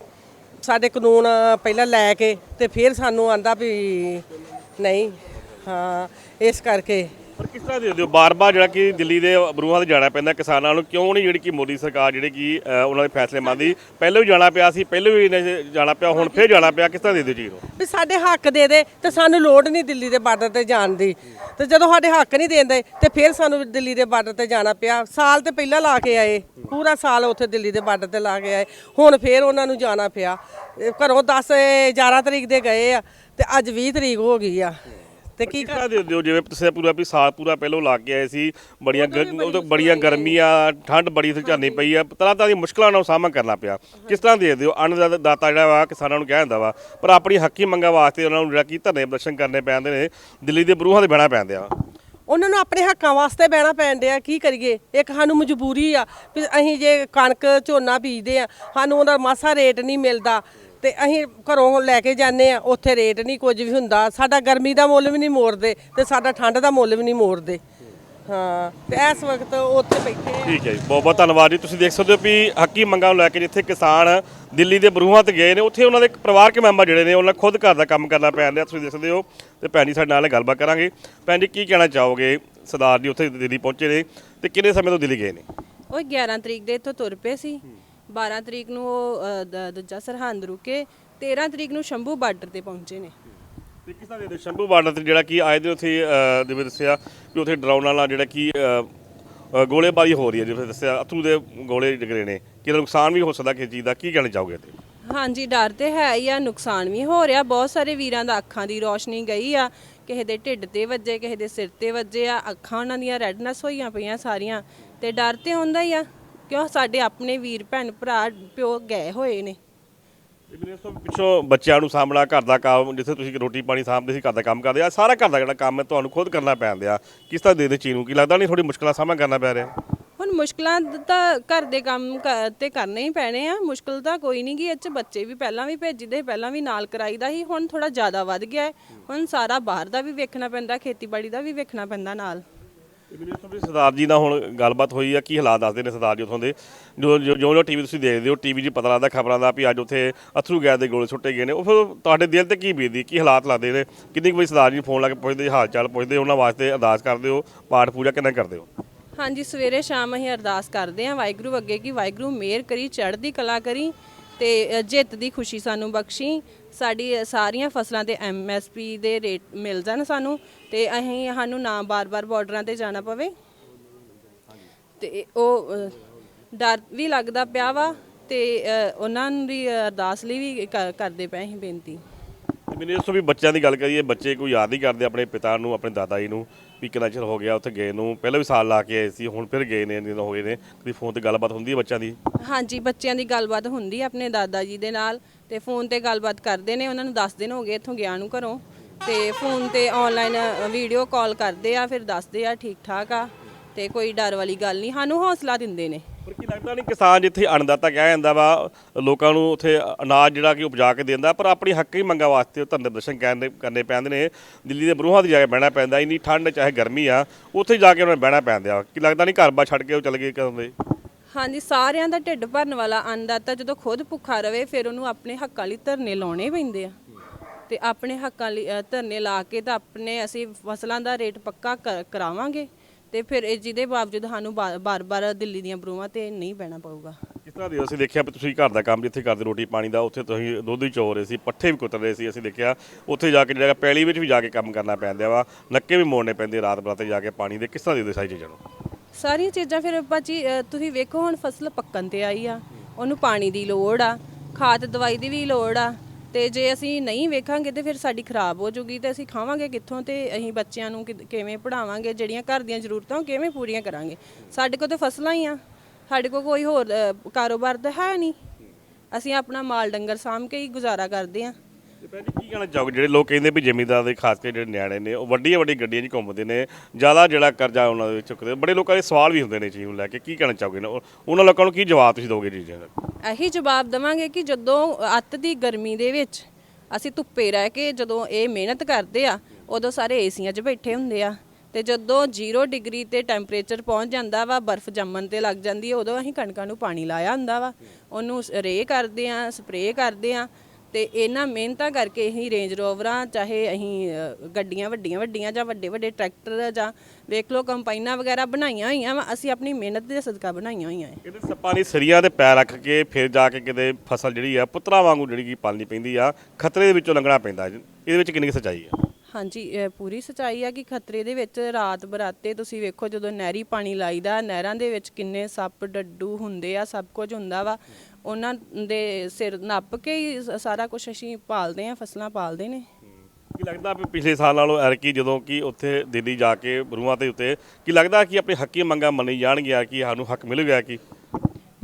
ਸਾਡੇ ਕਾਨੂੰਨ ਪਹਿਲਾਂ ਲੈ ਕੇ ਤੇ ਫਿਰ ਸਾਨੂੰ ਆਂਦਾ ਵੀ ਨਹੀਂ, ਹਾਂ, ਇਸ ਕਰਕੇ ਪਰ ਕਿਸ ਤਰ੍ਹਾਂ ਦੇ ਦਿਓ ਬਾਰ-ਬਾਰ ਜਿਹੜਾ ਕਿ ਦਿੱਲੀ ਦੇ ਬਰੂਹਾਂ ਤੇ ਜਾਣਾ ਪੈਂਦਾ ਕਿਸਾਨਾਂ ਨੂੰ ਕਿਉਂ ਨਹੀਂ ਜਿਹੜੀ ਕਿ ਮੋਦੀ ਸਰਕਾਰ ਜਿਹੜੀ ਕਿ ਅ, ਉਹਨਾਂ ਦੇ ਫੈਸਲੇ ਮੰਨਦੀ? ਪਹਿਲਾਂ ਵੀ ਜਾਣਾ ਪਿਆ ਸੀ ਪਹਿਲਾਂ ਵੀ ਇਹਨੇ ਜਾਣਾ ਪਿਆ ਹੁਣ ਫੇਰ ਜਾਣਾ ਪਿਆ ਕਿਸ ਤਰ੍ਹਾਂ ਦੇ ਦਿਓ ਜੀ ਨੂੰ ਵੀ ਸਾਡੇ ਹੱਕ ਦੇ ਦੇ ਤੇ ਸਾਨੂੰ ਲੋੜ ਨਹੀਂ ਦਿੱਲੀ ਦੇ ਬਾਰਡਰ ਤੇ ਜਾਣ ਦੀ। ਤੇ ਜਦੋਂ ਸਾਡੇ ਹੱਕ ਨਹੀਂ ਦੇਂਦੇ ਤੇ ਫਿਰ ਸਾਨੂੰ ਦਿੱਲੀ ਦੇ ਬਾਰਡਰ ਤੇ ਜਾਣਾ ਪਿਆ। ਸਾਲ ਤੇ ਪਹਿਲਾਂ ਲਾ ਕੇ ਆਏ ਪੂਰਾ ਸਾਲ ਉੱਥੇ ਦਿੱਲੀ ਦੇ ਬਾਰਡਰ ਤੇ ਲਾ ਕੇ ਆਏ। ਹੁਣ ਫਿਰ ਉਹਨਾਂ ਨੂੰ ਜਾਣਾ ਪਿਆ। ਇਹ ਘਰੋਂ 10 11 ਤਰੀਕ ਦੇ ਗਏ ਆ ਤੇ ਅੱਜ 20 ਤਰੀਕ ਹੋ ਗਈ ਆ। ਤੇ ਕੀ ਤਰ੍ਹਾਂ ਦੇ ਦਿਓ ਜਿਵੇਂ ਤੁਸੀਂ ਪੂਰਾ ਵੀ ਸਾਲ ਪੂਰਾ ਪਹਿਲੋਂ ਲਾ ਕੇ ਆਏ ਸੀ ਬੜੀਆਂ ਗ- ਉਦੋਂ ਬੜੀਆਂ ਗਰਮੀਆਂ ਠੰਡ ਬੜੀ ਝਰਨੀ ਪਈ ਆ ਤਰ੍ਹਾਂ ਤਰ੍ਹਾਂ ਦੀ ਮੁਸ਼ਕਲਾਂ ਨਾਲ ਸਾਹਮਣਾ ਕਰਨਾ ਪਿਆ। ਕਿਸ ਤਰ੍ਹਾਂ ਦੇ ਦਿਓ ਅੰਨ ਦਾਤਾ ਜਿਹੜਾ ਵਾ ਕਿਸਾਨਾਂ ਨੂੰ ਕਹਿ ਹੁੰਦਾ ਵਾ ਪਰ ਆਪਣੀ ਹੱਕੀ ਮੰਗਾਂ ਵਾਸਤੇ ਉਹਨਾਂ ਨੂੰ ਜਿਹੜਾ ਕੀ ਧਰਨੇ ਪ੍ਰਦਰਸ਼ਨ ਕਰਨੇ ਪੈਂਦੇ ਨੇ ਦਿੱਲੀ ਦੇ ਬਰੂਹਾਂ ਤੇ ਬਹਿਣਾ ਪੈਂਦੇ ਆ। ਉਹਨਾਂ ਨੂੰ ਆਪਣੇ ਹੱਕਾਂ ਵਾਸਤੇ ਬਹਿਣਾ ਪੈਣ ਡਿਆ ਕੀ ਕਰੀਏ? ਇੱਕ ਸਾਨੂੰ ਮਜਬੂਰੀ ਆ ਵੀ ਅਸੀਂ ਜੇ ਕਣਕ ਝੋਨਾ ਬੀਜਦੇ ਆ ਸਾਨੂੰ ਉਹਦਾ ਮਾਸਾ ਰੇਟ ਨਹੀਂ ਮਿਲਦਾ। ਤੇ ਅਸੀਂ ਘਰੋਂ ਲੈ ਕੇ ਜਾਂਦੇ ਆ ਉੱਥੇ ਰੇਟ ਨਹੀਂ ਕੁਝ ਵੀ ਹੁੰਦਾ। ਸਾਡਾ ਗਰਮੀ ਦਾ ਮੁੱਲ ਵੀ ਨਹੀਂ ਮੋੜਦੇ ਤੇ ਸਾਡਾ ਠੰਡ ਦਾ ਮੁੱਲ ਵੀ ਨਹੀਂ ਮੋੜਦੇ। ਹਾਂ ਤੇ ਇਸ ਵਕਤ ਉੱਥੇ ਬੈਠੇ ਆ। ਠੀਕ ਹੈ ਜੀ ਬਹੁਤ ਬਹੁਤ ਧੰਨਵਾਦ ਜੀ। ਤੁਸੀਂ ਦੇਖ ਸਕਦੇ ਹੋ ਵੀ ਹੱਕੀ ਮੰਗਾਂ ਨੂੰ ਲੈ ਕੇ ਜਿੱਥੇ ਕਿਸਾਨ ਦਿੱਲੀ ਦੇ ਬਰੂਹਾਂ ਤੇ ਗਏ ਨੇ ਉੱਥੇ ਉਹਨਾਂ ਦੇ ਪਰਿਵਾਰਕ ਮੈਂਬਰ ਜਿਹੜੇ ਨੇ ਉਹਨਾਂ ਖੁਦ ਘਰ ਦਾ ਕੰਮ ਕਰਨਾ ਪੈਣ ਡਿਆ ਤੁਸੀਂ ਦੇਖ ਸਕਦੇ ਹੋ। ਤੇ ਭੈਣ ਜੀ ਸਾਡੇ ਨਾਲ ਗੱਲਬਾਤ ਕਰਾਂਗੇ। ਭੈਣ ਜੀ ਕੀ ਕਹਿਣਾ ਚਾਹੋਗੇ? ਸਰਦਾਰ ਜੀ ਉੱਥੇ ਦਿੱਲੀ ਪਹੁੰਚੇ ਨੇ ਤੇ ਕਿੰਨੇ ਸਮੇਂ ਤੋਂ ਦਿੱਲੀ ਗਏ ਨੇ? ਉਹ 11 ਤਰੀਕ ਦੇ ਇੱਥੋਂ ਤੁਰ ਪਏ ਸੀ। 12 ਤਰੀਕ ਨੂੰ ਉਹ ਅ, ਦ- ਦੂਜਾ ਸਰਹੰਦ ਰੁਕੇ 13 ਤਰੀਕ ਨੂੰ ਸ਼ੰਭੂ ਬਾਰਡਰ ਤੇ ਪਹੁੰਚੇ ਨੇ। ਤੇ ਕਿਸ ਦੇ ਸ਼ੰਭੂ ਬਾਰਡਰ ਤੇ ਜਿਹੜਾ ਕੀ ਆਏ ਦਿਨ ਉੱਥੇ ਅ, ਜਿਵੇਂ ਦੱਸਿਆ ਕਿ ਉੱਥੇ ਡਰਾਉਣ ਵਾਲਾ ਜਿਹੜਾ ਕੀ ਗੋਲੇਬਾਰੀ ਹੋ ਰਹੀ ਹੈ ਜਿਵੇਂ ਦੱਸਿਆ ਅਥਰੂ ਦੇ ਗੋਲੇ ਡਿਗਰੇ ਨੇ। ਕਿ ਨੁਕਸਾਨ ਵੀ ਹੋ ਸਕਦਾ ਕਿਸੇ ਚੀਜ਼ ਦਾ ਕੀ ਕਹਿਣਾ ਚਾਹੋਗੇ ਤੇ ਹਾਂਜੀ ਡਰ ਤੇ ਹੈ ਹੀ ਆ ਨੁਕਸਾਨ ਵੀ ਹੋ ਰਿਹਾ। ਬਹੁਤ ਸਾਰੇ ਵੀਰਾਂ ਦਾ ਅੱਖਾਂ ਦੀ ਰੋਸ਼ਨੀ ਗਈ ਆ। ਕਿਸੇ ਦੇ ਢਿੱਡ ਤੇ ਵੱਜੇ ਕਿਸੇ ਦੇ ਸਿਰ ਤੇ ਵੱਜੇ ਆ। ਅੱਖਾਂ ਉਹਨਾਂ ਦੀਆਂ ਰੈਡਨੈਸ ਹੋਈਆਂ ਪਈਆਂ ਸਾਰੀਆਂ ਤੇ ਡਰ ਤੇ ਹੁੰਦਾ ਹੀ ਆ। ਕਿਉਂ ਸਾਡੇ ਆਪਣੇ ਵੀਰ ਭੈਣ ਭਰਾ ਪਿਓ ਗਏ ਹੋਏ ਨੇ? ਮੈਨੂੰ ਇਸ ਤੋਂ ਪਿੱਛੋਂ ਬੱਚਿਆਂ ਨੂੰ ਸਾਹਮਣਾ ਘਰ ਦਾ ਕੰਮ ਜਿੱਥੇ ਤੁਸੀਂ ਰੋਟੀ ਪਾਣੀ ਸਾਂਭਦੇ ਸੀ ਘਰ ਦਾ ਕੰਮ ਕਰਦੇ ਆ ਸਾਰਾ ਘਰ ਦਾ ਜਿਹੜਾ ਕੰਮ ਹੈ ਤੁਹਾਨੂੰ ਖੁਦ ਕਰਨਾ ਪੈਂਦਾ ਕਿਸ ਤਰ੍ਹਾਂ ਦੇ ਦੇ ਚੀਜ਼ ਨੂੰ? ਕੀ ਲੱਗਦਾ ਨਹੀਂ ਥੋੜੀ ਮੁਸ਼ਕਲਾਂ ਸਾਹਮਣਾ ਕਰਨਾ ਪੈ ਰਿਹਾ? ਹੁਣ ਮੁਸ਼ਕਲਾਂ ਤਾਂ ਘਰ ਦੇ ਕੰਮ ਕ- ਤੇ ਕਰਨੇ ਹੀ ਪੈਣੇ ਆ। ਮੁਸ਼ਕਲ ਤਾਂ ਕੋਈ ਨਹੀਂ ਗੀ ਇਹ ਚ ਬੱਚੇ ਵੀ ਪਹਿਲਾਂ ਵੀ ਭੇਜੀਦੇ ਪਹਿਲਾਂ ਵੀ ਨਾਲ ਕਰਾਈਦਾ ਸੀ ਹੁਣ ਥੋੜਾ ਜ਼ਿਆਦਾ ਵੱਧ ਗਿਆ ਹੈ। ਹੁਣ ਸਾਰਾ ਬਾਹਰ ਦਾ ਵੀ ਵੇਖਣਾ ਪੈਂਦਾ ਖੇਤੀਬਾੜੀ ਦਾ ਵੀ ਵੇਖਣਾ ਪੈਂਦਾ ਨਾਲ। ਮੈਨੂੰ ਇਸ ਵੀ ਸਰਦਾਰ ਜੀ ਨਾਲ ਹੁਣ ਗੱਲਬਾਤ ਹੋਈ ਆ, ਕੀ ਹਾਲਾਤ ਦੱਸਦੇ ਨੇ ਸਰਦਾਰ ਜੀ ਉਥੋਂ ਦੇ? ਜੋ ਜੋ ਜੋ ਟੀਵੀ ਤੁਸੀਂ ਦੇਖਦੇ ਹੋ, ਟੀਵੀ 'ਚ ਪਤਾ ਲੱਗਦਾ ਖਬਰਾਂ ਦਾ ਵੀ ਅੱਜ ਉੱਥੇ ਅਥਰੂ ਗੈਸ ਦੇ ਗੋਲੇ ਸੁੱਟੇ ਗਏ ਨੇ। ਉਹ ਫਿਰ ਤੁਹਾਡੇ ਦਿਲ ਤੇ ਕੀ ਬੀਤਦੀ, ਕੀ ਹਾਲਾਤ ਲੱਗਦੇ ਨੇ? ਕਿੰਨੀ ਕੁ ਵਾਰੀ ਸਰਦਾਰ ਜੀ ਫੋਨ ਲਾ ਕੇ ਪੁੱਛਦੇ, ਹਾਲ ਚਾਲ ਪੁੱਛਦੇ, ਉਹਨਾਂ ਵਾਸਤੇ ਅਰਦਾਸ ਕਰਦੇ ਹੋ? ਪਾਠ ਪੂਜਾ ਕਿੰਨਾ ਕਰਦੇ ਹੋ? ਹਾਂਜੀ, ਸਵੇਰੇ ਸ਼ਾਮ ਅਸੀਂ ਅਰਦਾਸ ਕਰਦੇ ਹਾਂ, ਵਾਹਿਗੁਰੂ ਅੱਗੇ ਕਿ, ਵਾਹਿਗੁਰੂ ਮਿਹਰ ਕਰੀ, ਚੜ੍ਹਦੀ ਕਲਾ ਕਰੀ ਤੇ ਜਿੱਤ ਦੀ ਖੁਸ਼ੀ ਸਾਨੂੰ ਬਖਸ਼ੀ। ਸਾਡੀ ਸਾਰੀਆਂ ਫਸਲਾਂ ਤੇ ਐਮਐਸਪੀ ਦੇ ਰੇਟ ਮਿਲ ਜਾਣ ਸਾਨੂੰ ਤੇ ਅਸੀਂ ਸਾਨੂੰ ਨਾ ਬਾਰ-ਬਾਰ ਬਾਰਡਰਾਂ ਤੇ ਜਾਣਾ ਪਵੇ। ਤੇ ਉਹ ਡਰ ਵੀ ਲੱਗਦਾ ਪਿਆ ਵਾ ਤੇ ਉਹਨਾਂ ਦੀ ਅਰਦਾਸ ਲਈ ਵੀ ਕਰ- ਕਰਦੇ ਪਏ ਅਸੀਂ ਬੇਨਤੀ। ਤੇ ਮੈਨੂੰ ਇਸ ਤੋਂ ਵੀ ਬੱਚਿਆਂ ਦੀ ਗੱਲ ਕਰੀਏ ਬੱਚੇ ਕੋਈ ਯਾਦ ਨਹੀਂ ਕਰਦੇ ਆਪਣੇ ਪਿਤਾ ਨੂੰ ਆਪਣੇ ਦਾਦਾ ਜੀ ਨੂੰ ਵੀ ਕਿੰਨਾ ਚਿਰ ਹੋ ਗਿਆ ਉੱਥੇ ਗਏ ਨੂੰ। ਪਹਿਲਾਂ ਵੀ ਸਾਲ ਲਾ ਕੇ ਆਏ ਸੀ ਹੁਣ ਫਿਰ ਗਏ ਨੇ ਇੰਨੇ ਦਿਨ ਹੋ ਗਏ ਨੇ। ਕਦੀ ਫੋਨ ਤੇ ਗੱਲਬਾਤ ਹੁੰਦੀ ਹੈ ਬੱਚਿਆਂ ਦੀ? ਹਾਂਜੀ ਬੱਚਿਆਂ ਦੀ ਗੱਲਬਾਤ ਹੁੰਦੀ ਹੈ ਆਪਣੇ ਦਾਦਾ ਜੀ ਦੇ ਨਾਲ। ਤੇ ਫੋਨ ਤੇ ਗੱਲਬਾਤ ਕਰਦੇ ਨੇ, ਉਹਨਾਂ ਨੂੰ 10 ਦਿਨ ਹੋ ਗਏ ਇੱਥੋਂ ਗਿਆ ਨੂੰ ਘਰੋਂ। ਤੇ ਫੋਨ ਤੇ ਆਨਲਾਈਨ ਵੀਡੀਓ ਕਾਲ ਕਰਦੇ ਆ, ਫਿਰ ਦੱਸਦੇ ਆ ਠੀਕ ਠਾਕ ਆ, ਤੇ ਕੋਈ ਡਰ ਵਾਲੀ ਗੱਲ ਨਹੀਂ। ਸਾਨੂੰ ਹੌਸਲਾ ਦਿੰਦੇ ਨੇ। ਪਰ ਕੀ ਲੱਗਦਾ ਨਹੀਂ ਕਿਸਾਨ ਜਿੱਥੇ ਅੰਨਦਾਤਾ ਕਿਹਾ ਜਾਂਦਾ ਵਾ, ਲੋਕਾਂ ਨੂੰ ਉੱਥੇ ਅਨਾਜ ਜਿਹੜਾ ਕਿ ਉਪਜਾ ਕੇ ਦਿੰਦਾ, ਪਰ ਆਪਣੀ ਹੱਕੀ ਮੰਗਾਂ ਵਾਸਤੇ ਉਹ ਧਰਨੇ ਪ੍ਰਦਰਸ਼ਨ ਕਰਨੇ ਕਰਨੇ ਪੈਂਦੇ ਨੇ। ਦਿੱਲੀ ਦੇ ਬਰੂਹਾਂ ਦੀ ਜਾ ਕੇ ਬਹਿਣਾ ਪੈਂਦਾ, ਇੰਨੀ ਠੰਡ ਚਾਹੇ ਗਰਮੀ ਆ, ਉੱਥੇ ਜਾ ਕੇ ਉਹਨਾਂ ਨੂੰ ਬਹਿਣਾ ਪੈਂਦਾ ਕੀ ਲੱਗਦਾ ਨਹੀਂ ਘਰ-ਬਾਰ ਛੱਡ ਕੇ ਉਹ ਚਲੇ ਗਏ ਕਦੋਂ ਦੇ? ਹਾਂਜੀ ਸਾਰਿਆਂ ਦਾ ਢਿੱਡ ਭਰਨ ਵਾਲਾ ਅੰਨਦਾਤਾ ਜਦੋਂ ਖੁਦ ਭੁੱਖਾ ਰਵੇ ਫਿਰ ਉਹਨੂੰ ਆਪਣੇ ਹੱਕਾਂ ਲਈ ਧਰਨੇ ਲਾਉਣੇ ਪੈਂਦੇ ਆ। ਤੇ ਆਪਣੇ ਹੱਕਾਂ ਲਈ ਅ, ਧਰਨੇ ਲਾ ਕੇ ਤਾਂ ਆਪਣੇ ਅਸੀਂ ਫਸਲਾਂ ਦਾ ਰੇਟ ਪੱਕਾ ਕਰ- ਕਰਾਵਾਂਗੇ। ਤੇ ਫਿਰ ਇਹ ਜਿਹਦੇ ਬਾਵਜੂਦ ਸਾਨੂੰ ਬਾ- ਬਾਰ-ਬਾਰ ਦਿੱਲੀ ਦੀਆਂ ਬਰੂਹਾਂ ਤੇ ਨਹੀਂ ਬਹਿਣਾ ਪਊਗਾ। ਕਿਸ ਤਰ੍ਹਾਂ ਦੇ ਅਸੀਂ ਦੇਖਿਆ ਵੀ ਤੁਸੀਂ ਘਰ ਦਾ ਕੰਮ ਜਿੱਥੇ ਕਰਦੇ ਰੋਟੀ ਪਾਣੀ ਦਾ ਉੱਥੇ ਤੁਸੀਂ ਦੁੱਧ ਹੀ ਚੋ ਰਹੇ ਸੀ ਪੱਠੇ ਵੀ ਕੁੱਟ ਰਹੇ ਸੀ ਅਸੀਂ ਦੇਖਿਆ ਉੱਥੇ ਜਾ ਕੇ ਜਿਹੜਾ ਪੈਲੀ ਵਿੱਚ ਵੀ ਜਾ ਕੇ ਕੰਮ ਕਰਨਾ ਪੈਂਦਾ ਵਾ ਨੱਕੇ ਵੀ ਮੋੜਨੇ ਪੈਂਦੇ ਰਾਤ ਬਰਾਤੇ ਜਾ ਕੇ ਪਾਣੀ ਦੇ ਕਿਸ ਤਰ੍ਹਾਂ ਦੇ ਸਾਰੀ ਚੀਜ਼ਾਂ ਨੂੰ? ਸਾਰੀਆਂ ਚੀਜ਼ਾਂ ਫਿਰ ਭਾਜੀ ਅ, ਤੁਸੀਂ ਵੇਖੋ ਹੁਣ ਫਸਲ ਪੱਕਣ ਤੇ ਆਈ ਆ। ਉਹਨੂੰ ਪਾਣੀ ਦੀ ਲੋੜ ਆ ਖਾਦ ਦਵਾਈ ਦੀ ਵੀ ਲੋੜ ਆ। ਤੇ ਜੇ ਅਸੀਂ ਨਹੀਂ ਵੇਖਾਂਗੇ ਤੇ ਫਿਰ ਸਾਡੀ ਖਰਾਬ ਹੋ ਜੂਗੀ ਤੇ ਅਸੀਂ ਖਾਵਾਂਗੇ ਕਿੱਥੋਂ ਤੇ ਅਸੀਂ ਬੱਚਿਆਂ ਨੂੰ ਕਿ- ਕਿਵੇਂ ਪੜਾਵਾਂਗੇ ਜਿਹੜੀਆਂ ਘਰ ਦੀਆਂ ਜ਼ਰੂਰਤਾਂ ਉਹ ਕਿਵੇਂ ਪੂਰੀਆਂ ਕਰਾਂਗੇ। ਸਾਡੇ ਕੋਲ ਤਾਂ ਫਸਲਾਂ ਹੀ ਆ। ਸਾਡੇ ਕੋਲ ਕੋਈ ਹੋਰ ਅ, ਕਾਰੋਬਾਰ ਤਾਂ ਹੈ ਨਹੀਂ। ਅਸੀਂ ਆਪਣਾ ਮਾਲ ਡੰਗਰ ਸਾਂਭ ਕੇ ਹੀ ਗੁਜ਼ਾਰਾ ਕਰਦੇ ਆ। ਭੈਣ ਜੀ, ਕੀ ਕਹਿਣਾ ਚਾਹੋਗੇ? ਜਿਹੜੇ ਲੋਕ ਕਹਿੰਦੇ ਵੀ ਜ਼ਿਮੀਂਦਾਰ ਦੇ ਖਾਸ ਕਰਕੇ ਜਿਹੜੇ ਨਿਆਣੇ ਨੇ, ਉਹ ਵੱਡੀਆਂ ਵੱਡੀਆਂ ਗੱਡੀਆਂ 'ਚ ਘੁੰਮਦੇ ਨੇ, ਜ਼ਿਆਦਾ ਜਿਹੜਾ ਕਰਜ਼ਾ ਉਹਨਾਂ ਦੇ ਚੁੱਕਦੇ ਬੜੇ ਲੋਕਾਂ ਦੇ ਸਵਾਲ ਵੀ ਹੁੰਦੇ ਨੇ ਚੀਜ਼ ਨੂੰ ਲੈ ਕੇ। ਕੀ ਕਹਿਣਾ ਚਾਹੋਗੇ? ਨਾ? ਉਹਨਾਂ ਲੋਕਾਂ ਨੂੰ ਕੀ ਜਵਾਬ ਤੁਸੀਂ ਦੋਗੇ ਜੀ? ਇਹੀ ਜਵਾਬ ਦਵਾਂਗੇ ਕਿ ਜਦੋਂ ਅੱਤ ਦੀ ਗਰਮੀ ਦੇ ਵਿੱਚ ਅਸੀਂ ਧੁੱਪੇ ਰਹਿ ਕੇ ਜਦੋਂ ਇਹ ਮਿਹਨਤ ਕਰਦੇ ਆ, ਉਦੋਂ ਸਾਰੇ ਏਸੀਆਂ 'ਚ ਬੈਠੇ ਹੁੰਦੇ ਆ। ਤੇ ਜਦੋਂ 0 ਡਿਗਰੀ ਤੇ ਟੈਂਪਰੇਚਰ ਪਹੁੰਚ ਜਾਂਦਾ ਵਾ, ਬਰਫ਼ ਜੰਮਣ ਤੇ ਲੱਗ ਜਾਂਦੀ ਹੈ ਉਦੋਂ ਅਸੀਂ ਕਣਕਾਂ ਨੂੰ ਪਾਣੀ ਲਾਇਆ ਹੁੰਦਾ ਵਾ। ਉਹਨੂੰ ਰੇ ਕਰਦੇ ਆ, ਸਪਰੇਅ ਕਰਦੇ ਆ। ਤੇ ਇਹਨਾਂ ਮਿਹਨਤਾਂ ਕਰਕੇ ਅਸੀਂ ਰੇਂਜ ਰੋਵਰਾਂ ਚਾਹੇ ਅਸੀਂ ਅ, ਗੱਡੀਆਂ ਵੱਡੀਆਂ ਵੱਡੀਆਂ ਜਾਂ ਵੱਡੇ ਵੱਡੇ ਟਰੈਕਟਰ ਜਾਂ ਵੇਖ ਲਓ ਕੰਪਾਈਨਾਂ ਵਗੈਰਾ ਬਣਾਈਆਂ ਹੋਈਆਂ ਵਾ ਅਸੀਂ ਆਪਣੀ ਮਿਹਨਤ ਦੇ ਸਦਕਾ ਬਣਾਈਆਂ ਹੋਈਆਂ ਹੈ ਕਹਿੰਦੇ ਸੱਪਾਂ ਦੀ ਸਰੀਆਂ ਦੇ ਪੈਰ ਰੱਖ ਕੇ ਫਿਰ ਜਾ ਕੇ ਕਿਤੇ ਫਸਲ ਜਿਹੜੀ ਆ ਪੁੱਤਰਾ ਵਾਂਗੂ ਜਿਹੜੀ ਕੀ ਪਾਲਣੀ ਪੈਂਦੀ ਆ ਖਤਰੇ ਦੇ ਵਿੱਚੋਂ ਲੰਘਣਾ ਪੈਂਦਾ ਇਹਦੇ ਵਿੱਚ ਕਿੰਨੀ ਕੁ ਸੱਚਾਈ ਆ? ਹਾਂਜੀ ਇਹ ਪੂਰੀ ਸਚਾਈ ਆ ਕਿ ਖਤਰੇ ਦੇ ਵਿੱਚ ਰਾਤ ਬਰਾਤੇ ਤੁਸੀਂ ਵੇਖੋ ਜਦੋਂ ਨਹਿਰੀ ਪਾਣੀ ਲਾਈਦਾ ਨਹਿਰਾਂ ਦੇ ਵਿੱਚ ਕਿੰਨੇ ਸੱਪ ਡੱਡੂ ਹੁੰਦੇ ਆ ਸਭ ਕੁਝ ਹੁੰਦਾ ਵਾ। ਉਹਨਾਂ ਦੇ ਸਿਰ ਨੱਪ ਕੇ ਹੀ ਸ- ਸਾਰਾ ਕੁਝ ਅਸੀਂ ਪਾਲਦੇ ਆ ਫਸਲਾਂ ਪਾਲਦੇ ਨੇ। ਕੀ ਲੱਗਦਾ ਵੀ ਪਿਛਲੇ ਸਾਲ ਨਾਲੋਂ ਐਰਕੀ ਜਦੋਂ ਕਿ ਉੱਥੇ ਦਿੱਲੀ ਜਾ ਕੇ ਬਰੂਹਾਂ ਦੇ ਉੱਤੇ ਕੀ ਲੱਗਦਾ ਕਿ ਆਪਣੀ ਹੱਕੀ ਮੰਗਾਂ ਮੰਨੀ ਜਾਣਗੀਆਂ ਕਿ ਸਾਨੂੰ ਹੱਕ ਮਿਲ ਗਿਆ ਕਿ?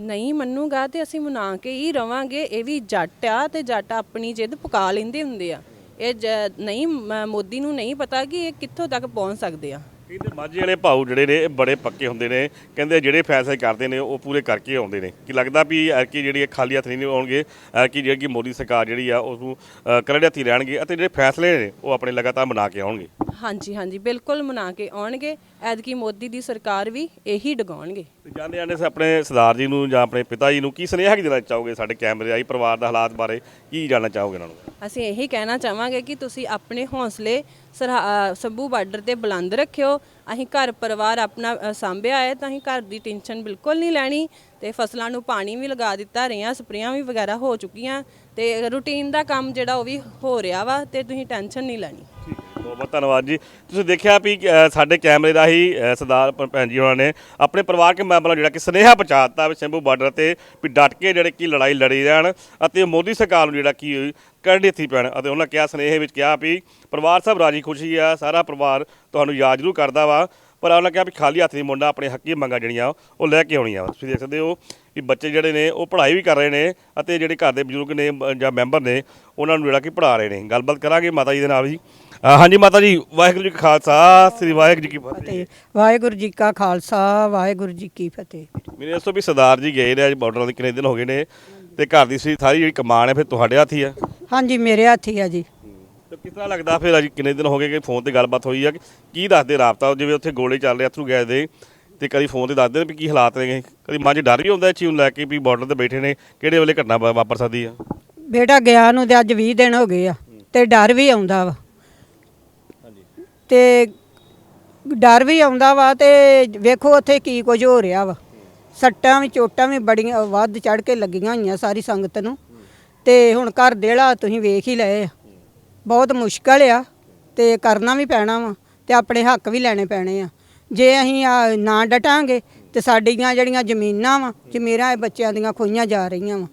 ਨਹੀਂ ਮੰਨੂਗਾ ਤੇ ਅਸੀਂ ਮਨਾ ਕੇ ਹੀ ਰਵਾਂਗੇ ਇਹ ਵੀ ਜੱਟ ਆ ਤੇ ਜੱਟ ਆਪਣੀ ਜਿੱਦ ਪਕਾ ਲੈਂਦੇ ਹੁੰਦੇ ਆ। ਇਹ ਜ- ਨਹੀਂ ਮ- ਮੋਦੀ ਨੂੰ ਨਹੀਂ ਪਤਾ ਕਿ ਇਹ ਕਿੱਥੋਂ ਤੱਕ ਪਹੁੰਚ ਸਕਦੇ ਆ। ਕਹਿੰਦੇ ਮਾਝੇ ਵਾਲੇ ਭਾਊ ਜਿਹੜੇ ਨੇ ਇਹ ਬੜੇ ਪੱਕੇ ਹੁੰਦੇ ਨੇ। ਕਹਿੰਦੇ ਜਿਹੜੇ ਫੈਸਲੇ ਕਰਦੇ ਨੇ ਉਹ ਪੂਰੇ ਕਰਕੇ ਆਉਂਦੇ ਨੇ। ਕੀ ਲੱਗਦਾ ਵੀ ਐਰਕੀ ਜਿਹੜੀ ਖਾਲੀ ਹੱਥ ਨਹੀਂ ਆਉਣਗੇ ਐਰਕੀ ਜਿਹੜੀ ਕਿ ਮੋਦੀ ਸਰਕਾਰ ਜਿਹੜੀ ਆ ਉਸ ਨੂੰ ਕਰੜੇ ਹੱਥੀ ਰਹਿਣਗੇ ਅਤੇ ਜਿਹੜੇ ਫੈਸਲੇ ਨੇ ਉਹ ਆਪਣੇ ਲਗਾਤਾਰ ਬਣਾ ਕੇ ਆਉਣਗੇ। ਹਾਂਜੀ ਹਾਂਜੀ ਬਿਲਕੁਲ ਮਨਾ ਕੇ ਆਉਣਗੇ। ਐਤਕੀ ਮੋਦੀ ਦੀ ਸਰਕਾਰ ਵੀ ਇਹੀ ਡਗਾਉਣਗੇ। ਤੇ ਜਾਂਦੇ ਜਾਂਦੇ ਆਪਣੇ ਸਰਦਾਰ ਜੀ ਨੂੰ ਜਾਂ ਆਪਣੇ ਪਿਤਾ ਜੀ ਨੂੰ ਕੀ ਸੁਨੇਹਾ ਕੀ ਦੇਣਾ ਚਾਹੋਗੇ ਸਾਡੇ ਕੈਮਰੇ ਆਈ ਪਰਿਵਾਰ ਦਾ ਹਾਲਾਤ ਬਾਰੇ? ਕੀ ਜਾਣਨਾ ਚਾਹੋਗੇ ਇਹਨਾਂ ਨੂੰ? ਅਸੀਂ ਇਹੀ ਕਹਿਣਾ ਚਾਹਾਂਗੇ ਕਿ ਤੁਸੀਂ ਆਪਣੇ ਹੌਸਲੇ ਸਰਹਾ- ਸੰਭੂ ਬਾਰਡਰ ਤੇ ਬੁਲੰਦ ਰੱਖਿਓ। ਅਸੀਂ ਘਰ ਪਰਿਵਾਰ ਆਪਣਾ ਸਾਂਭਿਆ ਹੈ, ਤਾਂ ਅਸੀਂ ਘਰ ਦੀ ਟੈਨਸ਼ਨ ਬਿਲਕੁਲ ਨਹੀਂ ਲੈਣੀ। ਤੇ ਫਸਲਾਂ ਨੂੰ ਪਾਣੀ ਵੀ ਲਗਾ ਦਿੱਤਾ ਰਹੀਆਂ ਸਪਰੇਆਂ ਵੀ ਵਗੈਰਾ ਹੋ ਚੁੱਕੀਆਂ। ਤੇ ਰੂਟੀਨ ਦਾ ਕੰਮ ਜਿਹੜਾ ਉਹ ਵੀ ਹੋ ਰਿਹਾ ਵਾ, ਤੇ ਤੁਸੀਂ ਟੈਨਸ਼ਨ ਨਹੀਂ ਲੈਣੀ। ਬਹੁਤ ਬਹੁਤ ਧੰਨਵਾਦ ਜੀ। ਤੁਸੀਂ ਦੇਖਿਆ ਵੀ ਸਾਡੇ ਕੈਮਰੇ ਦਾ ਹੀ ਸਰਦਾਰ ਭੈਣ ਜੀ ਉਹਨਾਂ ਨੇ ਆਪਣੇ ਪਰਿਵਾਰ ਕੇ ਮੈਂਬਰਾਂ ਨੂੰ ਜਿਹੜਾ ਕਿ ਸੁਨੇਹਾ ਪਹੁੰਚਾਤਾ ਵੀ ਸ਼ੰਭੂ ਬਾਰਡਰ ਤੇ ਵੀ ਡਟ ਕੇ ਜਿਹੜੇ ਕਿ ਲੜਾਈ ਲੜੀ ਰਹਿਣ, ਅਤੇ ਮੋਦੀ ਸਰਕਾਰ ਨੂੰ ਜਿਹੜਾ ਕਿ ਕਰੜੀ ਹੱਥੀ ਪੈਣ ਅਤੇ ਉਹਨਾਂ ਕਿਹਾ ਸੁਨੇਹੇ ਵਿੱਚ ਕਿਹਾ ਵੀ ਪਰਿਵਾਰ ਸਭ ਰਾਜੀ ਖੁਸ਼ੀ ਆ ਸਾਰਾ ਪਰਿਵਾਰ ਤੁਹਾਨੂੰ ਯਾਦ ਜ਼ਰੂਰ ਕਰਦਾ ਵਾ। ਪਰ ਉਹਨਾਂ ਕਿਹਾ ਵੀ ਖਾਲੀ ਹੱਥ ਨਹੀਂ ਮੁੰਡਾ ਆਪਣੇ ਹੱਕੀ ਮੰਗਾਂ ਜਿਹੜੀਆਂ ਉਹ ਲੈ ਕੇ ਆਉਣੀਆਂ ਵਾ। ਤੁਸੀਂ ਦੇਖ ਸਕਦੇ ਹੋ ਕਿ ਬੱਚੇ ਜਿਹੜੇ ਨੇ ਉਹ ਪੜ੍ਹਾਈ ਵੀ ਕਰ ਰਹੇ ਨੇ ਅਤੇ ਜਿਹੜੇ ਘਰ ਦੇ ਬਜ਼ੁਰਗ ਨੇ ਜਾਂ ਮੈਂਬਰ ਨੇ ਉਹਨਾਂ ਨੂੰ ਜਿਹੜਾ ਕਿ ਪੜ੍ਹਾ ਰਹੇ ਨੇ। ਗੱਲਬਾਤ ਕਰਾਂਗੇ ਮਾਤਾ ਜੀ ਦੇ ਨਾਲ ਜੀ। ਅ, ਹਾਂਜੀ ਮਾਤਾ ਜੀ ਵਾਹਿਗੁਰੂ ਜੀ ਕਾ ਖਾਲਸਾ ਸ੍ਰੀ ਵਾਹਿਗੁਰੂ ਜੀ ਕੀ ਫਤਿਹ। ਵਾਹਿਗੁਰੂ ਜੀ ਕਾ ਖਾਲਸਾ ਵਾਹਿਗੁਰੂ ਜੀ ਕੀ ਫਤਿਹ। ਮੇਰੇ ਦੱਸੋ ਵੀ ਸਰਦਾਰ ਜੀ ਗਏ ਨੇ ਅੱਜ ਬਾਰਡਰਾਂ ਦੇ ਕਿੰਨੇ ਦਿਨ ਹੋ ਗਏ ਨੇ ਤੇ ਘਰ ਦੀ ਸਾਰੀ ਜਿਹੜੀ ਕਮਾਨ ਹੈ ਫਿਰ ਤੁਹਾਡੇ ਹੱਥ ਹੀ ਆ। ਹਾਂਜੀ ਮੇਰੇ ਹੱਥ ਹੀ ਆ ਜੀ। ਤੇ ਕਿਸ ਤਰ੍ਹਾਂ ਲੱਗਦਾ ਫਿਰ ਅੱਜ ਕਿੰਨੇ ਦਿਨ ਹੋ ਗਏ ਕਿ ਫੋਨ ਤੇ ਗੱਲਬਾਤ ਹੋਈ ਆ? ਕਿ ਕੀ ਦੱਸਦੇ ਰਾਬਤਾ? ਜਿਵੇਂ ਉੱਥੇ ਗੋਲੇ ਚੱਲ ਰਹੇ ਅਥਰੂ ਗੈਸ ਦੇ ਤੇ ਕਦੀ ਫੋਨ ਤੇ ਦੱਸਦੇ ਨੇ ਵੀ ਕੀ ਹਾਲਾਤ ਨੇ? ਕਦੀ ਮਨ 'ਚ ਡਰ ਵੀ ਹੁੰਦਾ ਚੀਜ਼ ਨੂੰ ਲੈ ਕੇ ਵੀ ਬਾਰਡਰ ਤੇ ਬੈਠੇ ਨੇ ਕਿਹੜੇ ਵੇਲੇ ਘਟਨਾ ਵਾ- ਵਾਪਰ ਸਕਦੀ ਆ? ਬੇਟਾ ਗਿਆ ਨੂੰ ਤੇ ਅੱਜ 20 ਦਿਨ ਹੋ ਗਏ ਆ ਤੇ ਡਰ ਵੀ ਆਉਂਦਾ ਵਾ। ਤੇ ਡਰ ਵੀ ਆਉਂਦਾ ਵਾ ਤੇ ਵੇਖੋ ਉੱਥੇ ਕੀ ਕੁਝ ਹੋ ਰਿਹਾ ਵਾ। ਸੱਟਾਂ ਵੀ ਚੋਟਾਂ ਵੀ ਬੜੀਆਂ ਵੱਧ ਚੜ ਕੇ ਲੱਗੀਆਂ ਹੋਈਆਂ ਸਾਰੀ ਸੰਗਤ ਨੂੰ। ਤੇ ਹੁਣ ਘਰ ਦੇਲਾ ਤੁਸੀਂ ਵੇਖ ਹੀ ਲਏ ਆ। ਬਹੁਤ ਮੁਸ਼ਕਲ ਆ ਤੇ ਕਰਨਾ ਵੀ ਪੈਣਾ ਵਾ ਤੇ ਆਪਣੇ ਹੱਕ ਵੀ ਲੈਣੇ ਪੈਣੇ ਆ। ਜੇ ਅਸੀਂ ਆ ਨਾ ਡਟਾਂਗੇ ਤੇ ਸਾਡੀਆਂ ਜਿਹੜੀਆਂ ਜ਼ਮੀਨਾਂ ਵਾ ਜ਼ਮੀਰਾਂ ਇਹ ਬੱਚਿਆਂ ਦੀਆਂ ਖੋਈਆਂ ਜਾ ਰਹੀਆਂ ਵਾ।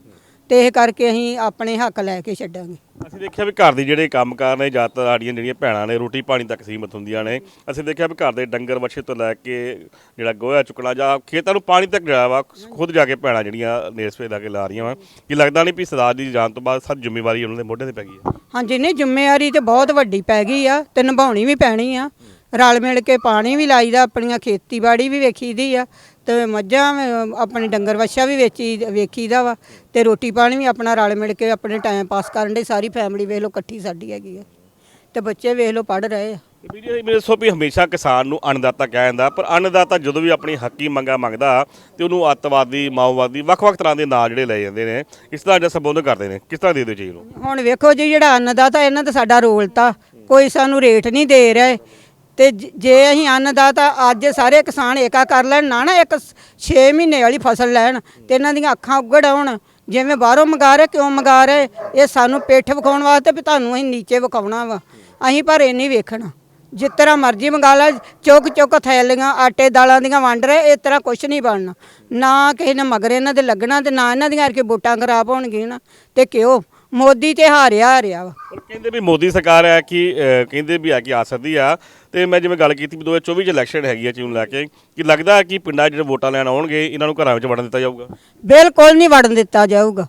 ਤੇ ਇਹ ਕਰਕੇ ਅਸੀਂ ਆਪਣੇ ਹੱਕ ਲੈ ਕੇ ਛੱਡਾਂਗੇ। ਅਸੀਂ ਦੇਖਿਆ ਵੀ ਘਰ ਦੇ ਜਿਹੜੇ ਕੰਮਕਾਰ ਨੇ ਜ਼ਿਆਦਾਤਰ ਸਾਡੀਆਂ ਜਿਹੜੀਆਂ ਭੈਣਾਂ ਨੇ ਰੋਟੀ ਪਾਣੀ ਤੱਕ ਸੀਮਤ ਹੁੰਦੀਆਂ ਨੇ। ਅਸੀਂ ਦੇਖਿਆ ਵੀ ਘਰ ਦੇ ਡੰਗਰ ਵੱਛੇ ਤੋਂ ਲੈ ਕੇ ਜਿਹੜਾ ਗੋਹਾ ਚੁੱਕਣਾ ਜਾਂ ਖੇਤਾਂ ਨੂੰ ਪਾਣੀ ਤੱਕ ਜਿਹੜਾ ਵਾ ਖੁਦ ਜਾ ਕੇ ਭੈਣਾਂ ਜਿਹੜੀਆਂ ਨੇਸਵੇ ਲਾ ਕੇ ਲਾ ਰਹੀਆਂ ਵਾ। ਕੀ ਲੱਗਦਾ ਨਹੀਂ ਵੀ ਸਰਦਾਰ ਦੀ ਜਾਣ ਤੋਂ ਬਾਅਦ ਸਾਰੀ ਜ਼ਿੰਮੇਵਾਰੀ ਉਹਨਾਂ ਦੇ ਮੋਢੇ ਤੇ ਪੈ ਗਈ ਹੈ ਹਾਂਜੀ ਨਹੀਂ ਜ਼ਿੰਮੇਵਾਰੀ ਤੇ ਬਹੁਤ ਵੱਡੀ ਪੈ ਗਈ ਆ। ਤੇ ਨਿਭਾਉਣੀ ਵੀ ਪੈਣੀ ਆ। ਰਲ ਮਿਲ ਕੇ ਪਾਣੀ ਵੀ ਲਾਈਦਾ ਆਪਣੀਆਂ ਖੇਤੀਬਾੜੀ ਵੀ ਵੇਖੀਦੀ ਆ। ਤੇ ਮੱਝਾਂ ਵੀ, ਆਪਣੇ ਡੰਗਰ ਵੱਛਾ ਵੀ ਵੇਚੀ ਵੇਖੀਦਾ ਵਾ ਤੇ ਰੋਟੀ ਪਾਣੀ ਵੀ ਆਪਣਾ ਰਲ ਮਿਲ ਕੇ ਆਪਣੇ ਟਾਈਮ ਪਾਸ ਕਰਨ ਦੇ ਸਾਰੀ ਫੈਮਿਲੀ ਵੇਖ ਲਓ ਇਕੱਠੀ ਸਾਡੀ ਹੈਗੀ ਆ। ਤੇ ਬੱਚੇ ਵੇਖ ਲਓ ਪੜ ਰਹੇ ਆ। ਵੀਡੀਓ ਮੇਰੇ ਦੱਸੋ ਵੀ ਹਮੇਸ਼ਾ ਕਿਸਾਨ ਨੂੰ ਅੰਨਦਾਤਾ ਕਿਹਾ ਜਾਂਦਾ ਪਰ ਅੰਨਦਾਤਾ ਜਦੋਂ ਵੀ ਆਪਣੀ ਹੱਕੀ ਮੰਗਾਂ ਮੰਗਦਾ ਤੇ ਉਹਨੂੰ ਅੱਤਵਾਦੀ ਮਾਓਵਾਦੀ ਵੱਖ-ਵੱਖ ਤਰ੍ਹਾਂ ਦੇ ਨਾਂ ਜਿਹੜੇ ਲੈ ਜਾਂਦੇ ਨੇ ਇਸ ਤਰ੍ਹਾਂ ਦਾ ਸੰਬੋਧਨ ਕਰਦੇ ਨੇ। ਕਿਸ ਤਰ੍ਹਾਂ ਦੇ ਦਿਓ ਚੀਜ਼ ਨੂੰ ਹੁਣ ਵੇਖੋ ਜੀ ਜਿਹੜਾ ਅੰਨਦਾਤਾ ਇਹਨਾਂ ਦਾ ਸਾਡਾ ਰੋਲ ਤਾਂ ਕੋਈ ਸਾਨੂੰ ਰੇਟ ਨਹੀਂ ਦੇ ਰਿਹਾ ਤੇ ਜ- ਜੇ ਅਸੀਂ ਅੰਨਦਾਤਾ ਅੱਜ ਸਾਰੇ ਕਿਸਾਨ ਏਕਾ ਕਰ ਲੈਣ, ਨਾ ਨਾ ਇੱਕ 6 ਮਹੀਨੇ ਵਾਲੀ ਫਸਲ ਲੈਣ, ਤੇ ਇਹਨਾਂ ਦੀਆਂ ਅੱਖਾਂ ਉਗੜ ਆਉਣ, ਜਿਵੇਂ ਬਾਹਰੋਂ ਮੰਗਾ ਰਹੇ, ਕਿਉਂ ਮੰਗਾ ਰਹੇ, ਇਹ ਸਾਨੂੰ ਪਿੱਠ ਵਿਖਾਉਣ ਵਾਸਤੇ ਵੀ ਤੁਹਾਨੂੰ ਅਸੀਂ ਨੀਚੇ ਵਿਖਾਉਣਾ ਵਾ। ਅਸੀਂ ਪਰ ਇਹ ਨਹੀਂ ਵੇਖਣਾ। ਜਿਸ ਤਰ੍ਹਾਂ ਮਰਜ਼ੀ ਮੰਗਾ ਲੈ, ਚੁੱਕ ਚੁੱਕ ਥੈਲੀਆਂ, ਆਟੇ ਦਾਲਾਂ ਦੀਆਂ ਵੰਡ ਰਹੇ, ਇਸ ਤਰ੍ਹਾਂ ਕੁਝ ਨਹੀਂ ਬਣਨਾ। ਨਾ ਕਿਸੇ ਨੇ ਮਗਰ ਇਹਨਾਂ ਦੇ ਲੱਗਣਾ ਤੇ ਨਾ ਇਹਨਾਂ ਦੀਆਂ ਕਰਕੇ ਵੋਟਾਂ ਖਰਾਬ ਹੋਣਗੀਆਂ ਨਾ, ਤੇ ਕਿਉਂ? ਮੋਦੀ ਤੇ ਹਾਰਿਆ ਹਾਰਿਆ ਵਾ। ਪਰ ਕਹਿੰਦੇ ਵੀ ਮੋਦੀ ਸਰਕਾਰ ਹੈ ਕਿ ਅਹ, ਕਹਿੰਦੇ ਵੀ ਆ ਕਿ ਆ ਸਕਦੀ ਆ। ਤੇ ਮੈਂ ਜਿਵੇਂ ਗੱਲ ਕੀਤੀ ਵੀ 2024 ਚ ਇਲੈਕਸ਼ਨ ਹੈਗੀ ਆ ਚੀਜ਼ ਨੂੰ ਲੈ ਕੇ ਕਿ ਲੱਗਦਾ ਕਿ ਪਿੰਡਾਂ 'ਚ ਜਿਹੜੇ ਵੋਟਾਂ ਲੈਣ ਆਉਣਗੇ ਇਹਨਾਂ ਨੂੰ ਘਰਾਂ ਵਿੱਚ ਵੜਨ ਦਿੱਤਾ ਜਾਊਗਾ? ਬਿਲਕੁਲ ਨਹੀਂ ਵੜਨ ਦਿੱਤਾ ਜਾਊਗਾ।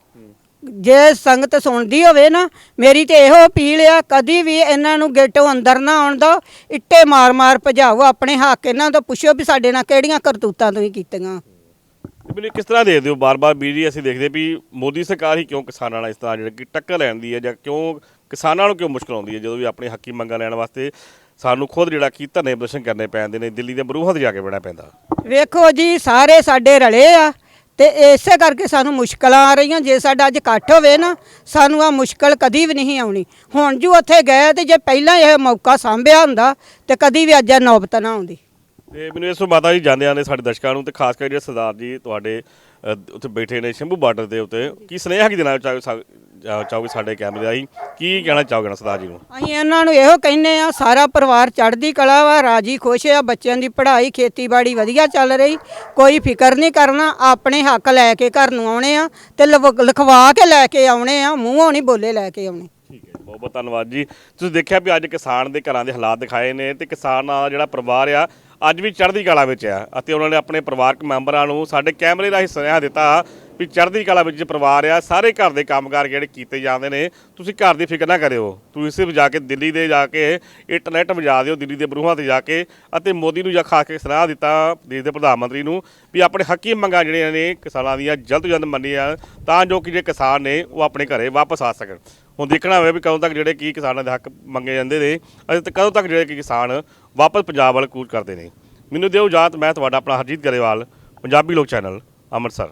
ਜੇ ਸੰਗਤ ਸੁਣਦੀ ਹੋਵੇ ਨਾ ਮੇਰੀ ਤੇ ਇਹੋ ਅਪੀਲ ਆ ਕਦੀ ਵੀ ਇਹਨਾਂ ਨੂੰ ਗੇਟੋਂ ਅੰਦਰ ਨਾ ਆਉਣ ਦਿਓ ਇੱਟੇ ਮਾਰ-ਮਾਰ ਭਜਾਓ ਆਪਣੇ ਹੱਕ ਇਹਨਾਂ ਤੋਂ ਪੁੱਛੋ ਵੀ ਸਾਡੇ ਨਾਲ ਕਿਹੜੀਆਂ ਕਰਤੂਤਾਂ ਤੁਸੀਂ ਕੀਤੀਆਂ। ਤੇ ਕਿਸ ਤਰ੍ਹਾਂ ਦੇਖਦੇ ਹੋ? ਬਾਰ-ਬਾਰ ਵੀਡੀਓ ਅਸੀਂ ਦੇਖਦੇ ਵੀ ਮੋਦੀ ਸਰਕਾਰ ਹੀ ਕਿਉਂ ਕਿਸਾਨਾਂ ਨਾਲ ਇਸ ਤਰ੍ਹਾਂ ਜਿਹੜਾ ਕਿ ਟੱਕਰ ਲੈਂਦੀ ਹੈ ਜਾਂ ਕਿਉਂ ਕਿਸਾਨਾਂ ਨੂੰ ਕਿਉਂ ਮੁਸ਼ਕਲ ਆਉਂਦੀ ਹੈ ਜਦੋਂ ਵੀ ਆਪਣੇ ਹੱਕੀ ਮੰਗਾਂ ਲੈਣ ਵਾਸਤੇ ਸਾਨੂੰ ਖੁਦ ਜਿਹੜਾ ਕਿ ਧਰਨੇ ਪ੍ਰਦਰਸ਼ਨ ਕਰਨੇ ਪੈਂਦੇ ਨੇ, ਦਿੱਲੀ ਦੇ ਬਰੂਹਾਂ ਤੇ ਜਾ ਕੇ ਬਹਿਣਾ ਪੈਂਦਾ। ਵੇਖੋ ਜੀ, ਸਾਰੇ ਸਾਡੇ ਰਲੇ ਆ ਤੇ ਇਸੇ ਕਰਕੇ ਸਾਨੂੰ ਮੁਸ਼ਕਲਾਂ ਆ ਰਹੀਆਂ। ਜੇ ਸਾਡਾ ਅੱਜ ਇਕੱਠ ਹੋਵੇ ਨਾ, ਸਾਨੂੰ ਆ ਮੁਸ਼ਕਲ ਕਦੀ ਵੀ ਨਹੀਂ ਆਉਣੀ। ਹੁਣ ਜੋ ਉੱਥੇ ਗਏ ਤੇ ਜੇ ਪਹਿਲਾਂ ਇਹ ਮੌਕਾ ਸਾਂਭਿਆ ਹੁੰਦਾ ਤੇ ਕਦੀ ਵੀ ਅੱਜ ਇਹ ਨੌਬਤ ਨਾ ਆਉਂਦੀ। ਤੇ ਮੈਨੂੰ ਇਸ ਤੋਂ ਮਾਤਾ ਜੀ ਜਾਂਦੇ ਆਨੇ ਸਾਡੇ ਦਰਸ਼ਕਾਂ ਨੂੰ ਤੇ ਖਾਸ ਕਰਕੇ ਜਿਹੜੇ ਸਰਦਾਰ ਜੀ ਤੁਹਾਡੇ ਉੱਥੇ ਬੈਠੇ ਨੇ ਸ਼ੰਭੂ ਬਾਰਡਰ ਦੇ ਉੱਤੇ ਕੀ ਸੁਨੇਹਾ ਕੀ ਦੇਣਾ ਚਾਹੋ ਸਾ- ਚਾਹੋਗੇ ਸਾਡੇ ਕੈਮਰੇ ਰਾਹੀਂ? ਕੀ ਕਹਿਣਾ ਚਾਹੋਗੇ ਨਾ ਸਰਦਾਰ ਜੀ ਨੂੰ? ਅਸੀਂ ਇਹਨਾਂ ਨੂੰ ਇਹੋ ਕਹਿੰਨੇ ਆ ਸਾਰਾ ਪਰਿਵਾਰ ਚੜ੍ਹਦੀ ਕਲਾ ਵਾ ਰਾਜੀ ਖੁਸ਼ ਆ ਬੱਚਿਆਂ ਦੀ ਪੜ੍ਹਾਈ ਖੇਤੀਬਾੜੀ ਵਧੀਆ ਚੱਲ ਰਹੀ ਕੋਈ ਫਿਕਰ ਨਹੀਂ ਕਰਨਾ ਆਪਣੇ ਹੱਕ ਲੈ ਕੇ ਘਰ ਨੂੰ ਆਉਣੇ ਆ ਤੇ ਲਵ- ਲਿਖਵਾ ਕੇ ਲੈ ਕੇ ਆਉਣੇ ਆ ਮੂੰਹੋਂ ਨਹੀਂ ਬੋਲੇ ਲੈ ਕੇ ਆਉਣੇ। ਠੀਕ ਹੈ ਬਹੁਤ ਬਹੁਤ ਧੰਨਵਾਦ ਜੀ। ਤੁਸੀਂ ਦੇਖਿਆ ਵੀ ਅੱਜ ਕਿਸਾਨ ਦੇ ਘਰਾਂ ਦੇ ਹਾਲਾਤ ਦਿਖਾਏ ਨੇ ਤੇ ਕਿਸਾਨਾਂ ਦਾ ਜਿਹੜਾ ਪਰਿਵਾਰ ਆ ਅੱਜ ਵੀ ਚੜ੍ਹਦੀ ਕਲਾ ਵਿੱਚ ਆ ਅਤੇ ਉਹਨਾਂ ਨੇ ਆਪਣੇ ਪਰਿਵਾਰਕ ਮੈਂਬਰਾਂ ਨੂੰ ਸਾਡੇ ਕੈਮਰੇ ਰਾਹੀਂ ਸੁਨੇਹਾ ਦਿੱਤਾ ਵੀ ਚੜ੍ਹਦੀ ਕਲਾ ਵਿੱਚ ਪਰਿਵਾਰ ਆ, ਸਾਰੇ ਘਰ ਦੇ ਕੰਮਕਾਰ ਜਿਹੜੇ ਕੀਤੇ ਜਾਂਦੇ ਨੇ, ਤੁਸੀਂ ਘਰ ਦੀ ਫਿਕਰ ਨਾ ਕਰਿਓ। ਤੁਸੀਂ ਸਿਰਫ ਜਾ ਕੇ ਦਿੱਲੀ ਦੇ ਜਾ ਕੇ ਇੰਟਰਨੈਟ ਵਜਾ ਦਿਓ, ਦਿੱਲੀ ਦੇ ਬਰੂਹਾਂ ਤੇ ਜਾ ਕੇ ਅਤੇ ਮੋਦੀ ਨੂੰ ਜਾ ਖਾ ਕੇ ਸਲਾਹ ਦਿੱਤਾ ਦੇਸ਼ ਦੇ ਪ੍ਰਧਾਨ ਮੰਤਰੀ ਨੂੰ ਵੀ ਆਪਣੇ ਹੱਕੀ ਮੰਗਾਂ ਜਿਹੜੀਆਂ ਨੇ ਕਿਸਾਨਾਂ ਦੀਆਂ ਜਲਦ ਤੋਂ ਜਲਦ ਮੰਨੀਆਂ ਤਾਂ ਜੋ ਕਿ ਜਿਹੜੇ ਕਿਸਾਨ ਨੇ ਉਹ ਆਪਣੇ ਘਰੇ ਵਾਪਸ ਆ ਸਕਣ। ਹੁਣ ਦੇਖਣਾ ਹੋਵੇ ਵੀ ਕਦੋਂ ਤੱਕ ਜਿਹੜੇ ਕੀ ਕਿਸਾਨਾਂ ਦੇ ਹੱਕ ਮੰਗੇ ਜਾਂਦੇ ਨੇ ਅਤੇ ਕਦੋਂ ਤੱਕ ਜਿਹੜੇ ਕਿ ਕਿਸਾਨ ਵਾਪਸ ਪੰਜਾਬ ਵੱਲ ਕੂਚ ਕਰਦੇ ਨੇ। ਮੈਨੂੰ ਦਿਓ ਇਜਾਜ਼ਤ, ਮੈਂ ਤੁਹਾਡਾ ਆਪਣਾ ਹਰਜੀਤ ਗਰੇਵਾਲ, ਪੰਜਾਬੀ ਲੋਕ ਚੈਨਲ, ਅੰਮ੍ਰਿਤਸਰ।